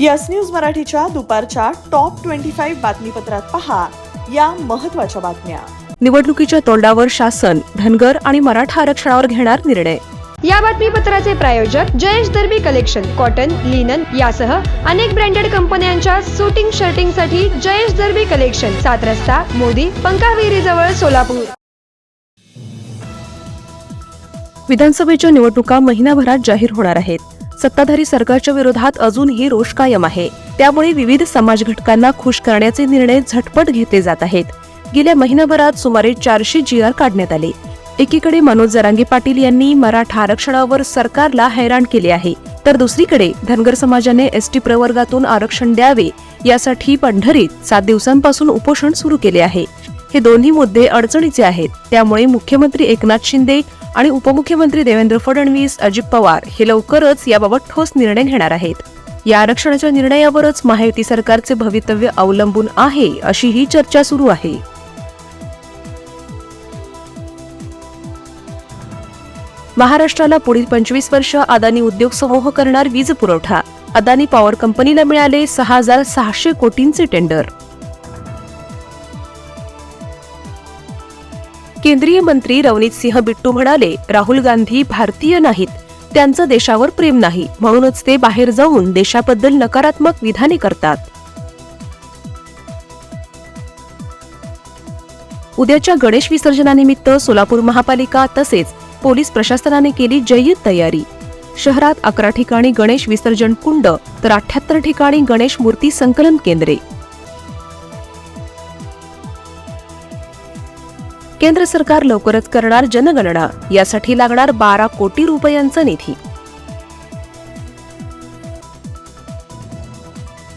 Yes news मराठीच्या दुपारच्या top twenty five बातमीपत्रात पहा या महत्त्वाच्या बातम्या. निवडणुकीच्या तोंडावर शासन धनगर आणि मराठा आरक्षणावर घेणार निर्णय. या बातमीपत्राचे प्रायोजक Jayesh Darbi collection cotton linen यासह अनेक ब्रँडेड कंपन्यांच्या सुटिंग शर्टिंगसाठी जयेश दर्बी कलेक्शन सात रस्ता मोदी पंकाविरी जवळ सोलापूर. विधानसभेच्या निवडणुका महिनाभरात जाहीर होणार आहेत. सत्ताधारी सरकारच्या विरोधात अजूनही रोष कायम आहे. त्यामुळे विविध समाज घटकांना खुश करण्याचे निर्णय झटपट घेतले जात आहेत. गेल्या महिनाभरात सुमारे चारशे जी आर काढण्यात आले. एकीकडे मनोज जरांगे पाटील यांनी मराठा आरक्षणावर सरकारला हैराण केले आहे. तर दुसरीकडे धनगर समाजाने एसटी प्रवर्गातून आरक्षण द्यावे यासाठी पंढरीत सात दिवसांपासून उपोषण सुरू केले आहे. हे दोन्ही मुद्दे अडचणीचे आहेत. त्यामुळे मुख्यमंत्री एकनाथ शिंदे आणि उपमुख्यमंत्री देवेंद्र फडणवीस अजित पवार हे लवकरच याबाबत ठोस निर्णय घेणार आहेत. या आरक्षणाच्या निर्णयावरच महायुती सरकारचे भवितव्य अवलंबून आहे अशी ही चर्चा सुरू आहे. महाराष्ट्राला पुढील पंचवीस वर्ष अदानी उद्योग समूह करणार वीज पुरवठा. अदानी पॉवर कंपनीला मिळाले सहा हजार सहाशे कोटींचे टेंडर. केंद्रीय मंत्री रवनीत सिंह बिट्टू म्हणाले राहुल गांधी भारतीय नाहीत. त्यांचं देशावर प्रेम नाही. म्हणूनच ते बाहेर जाऊन देशाबद्दल नकारात्मक विधाने करतात. उद्याच्या गणेश विसर्जनानिमित्त सोलापूर महापालिका तसेच पोलीस प्रशासनाने केली जय्यत तयारी. शहरात अकरा ठिकाणी गणेश विसर्जन कुंड तर अठ्याहत्तर ठिकाणी गणेश मूर्ती संकलन केंद्रे. केंद्र सरकार लवकरच करणार जनगणना. यासाठी लागणार बारा कोटी रुपयांचा निधी.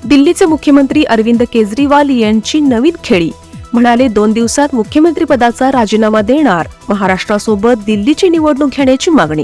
दिल्लीचे मुख्यमंत्री अरविंद केजरीवाल यांची नवीन खेळी. म्हणाले दोन दिवसात मुख्यमंत्री पदाचा राजीनामा देणार. महाराष्ट्रासोबत दिल्लीची निवडणूक घेण्याची मागणी.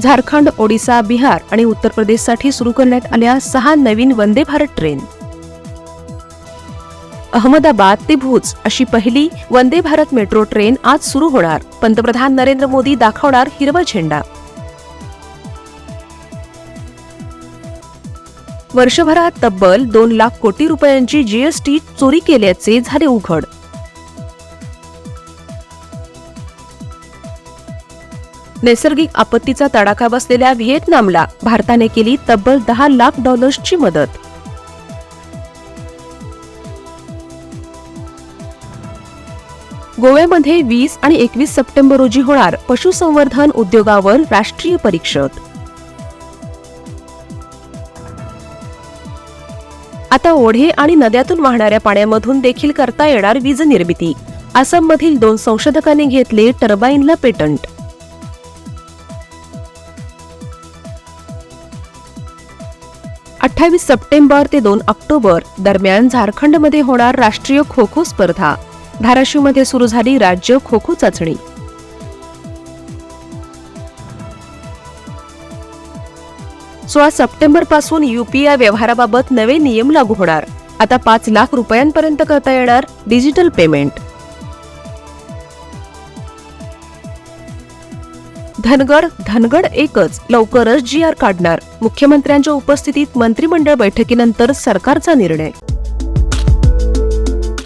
झारखंड ओडिसा बिहार आणि उत्तर प्रदेशसाठी सुरू करण्यात आल्या सहा नवीन वंदे भारत ट्रेन. अहमदाबाद ते भुज अशी पहिली वंदे भारत मेट्रो ट्रेन आज सुरू होणार. पंतप्रधान नरेंद्र मोदी दाखवणार हिरवा झेंडा. वर्षभरात तब्बल दोन लाख कोटी रुपयांची जीएसटी चोरी केल्याचे झाले उघड. नैसर्गिक आपत्तीचा तडाखा बसलेल्या व्हिएतनामला भारताने केली तब्बल दहा लाख डॉलर्सची मदत. गोव्यामध्ये वीस आणि एकवीस सप्टेंबर रोजी होणार पशुसंवर्धन उद्योगावर राष्ट्रीय परिषद आता ओढे आणि नद्यातून वाहणाऱ्या पाण्यामधून देखील करता येणार वीज निर्मिती. आसाममधील दोन संशोधकांनी घेतले टर्बाईनला पेटंट. अठ्ठावीस सप्टेंबर ते दोन ऑक्टोबर दरम्यान झारखंडमध्ये होणार राष्ट्रीय खो खो स्पर्धा. धाराशिवमध्ये सुरू झाली राज्य खो खो चाचणी. सोळा सप्टेंबरपासून युपीआय व्यवहाराबाबत नवे नियम लागू होणार. आता पाच लाख रुपयांपर्यंत करता येणार डिजिटल पेमेंट. धनगर धनगड एकच. लवकरच जी आर काढणार. मुख्यमंत्र्यांच्या उपस्थितीत मंत्रिमंडळ बैठकीनंतर सरकारचा निर्णय.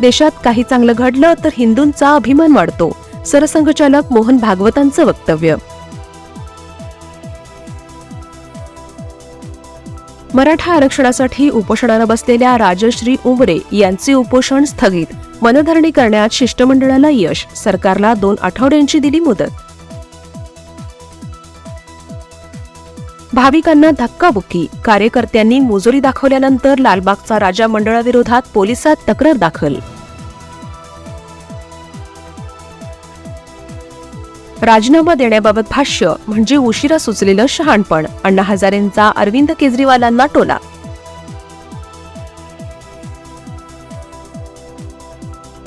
देशात काही चांगलं घडलं तर हिंदूंचा अभिमान वाढतो. सरसंघचालक मोहन भागवतांचं वक्तव्य. मराठा आरक्षणासाठी उपोषणाला बसलेल्या राजश्री उमरे यांचे उपोषण स्थगित. मनधरणी करण्यात शिष्टमंडळाला यश. सरकारला दोन आठवड्यांची दिली मुदत. भाविकांना धक्काबुक्की. कार्यकर्त्यांनी मुजोरी दाखवल्यानंतर लालबागचा राजा मंडळाविरोधात पोलिसात तक्रार दाखल. राजीनामा देण्याबाबत भाष्य म्हणजे उशिरा सुचलेलं शहाणपण अण्णा हजारेंचा अरविंद केजरीवालांना टोला.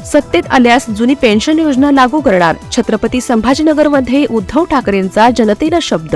सत्तेत आल्यास जुनी पेन्शन योजना लागू करणार छत्रपती संभाजीनगरमध्ये उद्धव ठाकरेंचा जनतेला शब्द.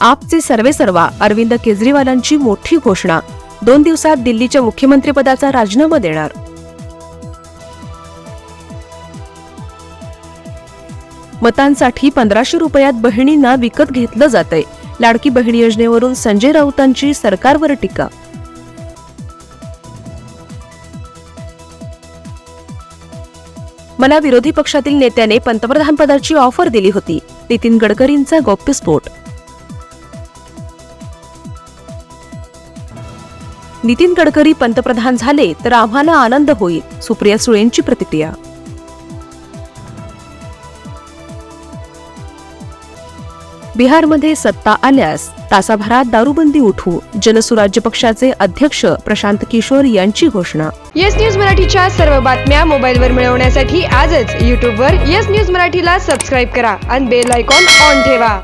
आपचे सर्वेसर्वा अरविंद केजरीवालांची मोठी घोषणा. दोन दिवसात दिल्लीच्या मुख्यमंत्रीपदाचा राजीनामा देणार. मतांसाठी पंधराशे रुपयात बहिणींना विकत घेतलं जातंय. लाडकी बहिणी योजनेवरून संजय राऊतांची सरकारवर टीका. मला विरोधी पक्षातील नेत्याने पंतप्रधानपदाची ऑफर दिली होती. नितीन गडकरींचा गौप्यस्फोट नितीन गडकरी पंतप्रधान झाले तर आम्हाला आनंद होईल सुप्रिया सुळेंची प्रतिक्रिया. बिहारमध्ये सत्ता आल्यास तासाभरात दारूबंदी उठू जनसुराज्य पक्षाचे अध्यक्ष प्रशांत किशोर यांची घोषणा. येस न्यूज मराठीच्या सर्व बातम्या मोबाईलवर मिळवण्यासाठी आजच यूट्यूबवर येस न्यूज मराठीला सबस्क्राईब करा आणि बेल आयकॉन ऑन ठेवा.